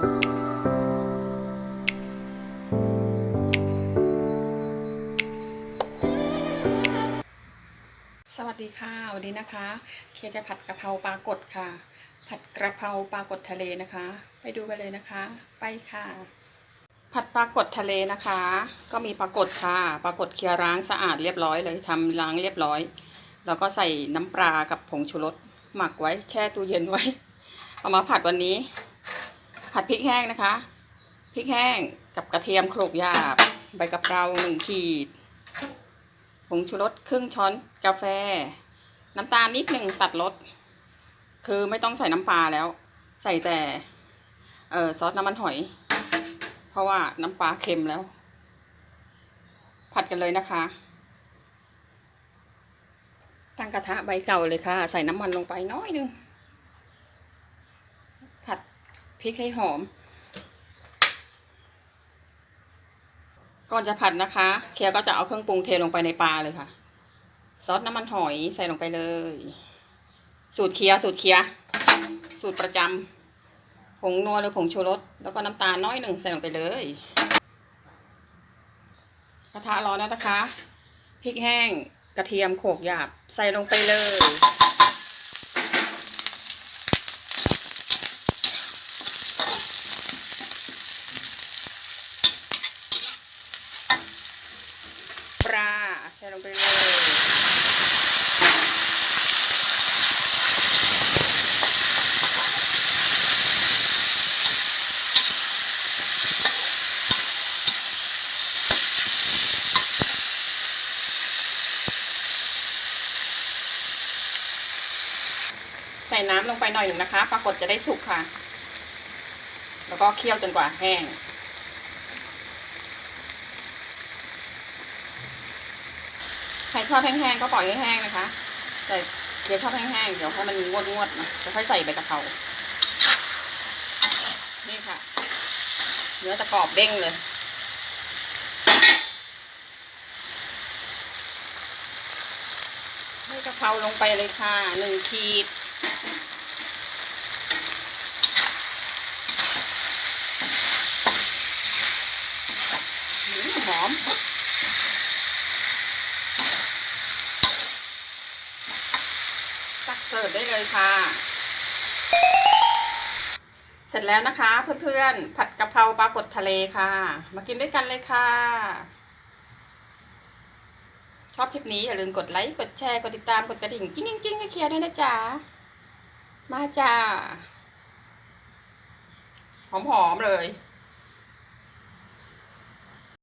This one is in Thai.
สวัสดีค่ะ วันนี้นะคะ เคลียร์จะผัดกะเพราปลากดค่ะ ผัดกระเพราปลากดทะเลนะคะ ไปดูกันเลยนะคะ ไปค่ะ ผัดปลากดทะเลนะคะ ก็มีปลากดค่ะปลากดเคลียร์ล้างสะอาดเรียบร้อยเลยทำล้างเรียบร้อย แล้วก็ใส่น้ำปลากับผงชูรสหมักไว้แช่ตู้เย็นไว้ เอามาผัดวันนี้ ผัดพริกแห้งนะคะ พริกแห้งกับกระเทียมโขลกหยาบ ใบกะเพราหนึ่งขีด ผงชูรสครึ่งช้อนกาแฟ น้ำตาลนิดหนึ่งตัดรส คือไม่ต้องใส่น้ำปลาแล้ว ใส่แต่เออซอสน้ำมันหอย เพราะว่าน้ำปลาเค็มแล้ว ผัดกันเลยนะคะ ตั้งกระทะใบเก่าเลยค่ะ ใส่น้ำมันลงไปน้อยหนึง พริกให้หอม ก่อนจะผัดนะคะ เคียร์ก็จะเอาเครื่องปรุงเทลงไปในปลาเลยค่ะ ซอสน้ำมันหอยใส่ลงไปเลย สูตรเคียสูตรเคียสูตรประจำผงนัวหรือผงชูรสแล้วก็น้ำตาลน้อยหนึ่งใส่ลงไปเลย กระทะร้อนแล้วนะคะพริกแห้งกระเทียมโขกหยาบใส่ลงไปเลย ปลาใส่ลงไปเลยใส่น้ำลงไปหน่อยหนึ่งนะคะ ปรากฏจะได้สุกค่ะ แล้วก็เคี่ยวจนกว่าแห้ง ใครชอบแห้งๆก็ปล่อยให้แห้งนะคะ แต่เคียวชอบแห้งๆเดี๋ยวให้มันงวดๆนะจะค่อยใส่ใบกะเพรานี่ค่ะ เนื้อจะกรอบเด้งเลยให้กะเพราลงไปเลยค่ะหนึ่งขีดหอม ตัก เสิร์ฟได้เลยค่ะ เสร็จแล้วนะคะเพื่อนๆ ผัดกะเพราปลากดทะเลค่ะ มากินด้วยกันเลยค่ะ ชอบคลิปนี้อย่าลืมกดไลค์ กดแชร์ กดติดตาม กดกระดิ่ง กิ้งกิ้งกิ้งให้เคลียร์ด้วยนะจ๊ะ มาจ้า หอมๆเลย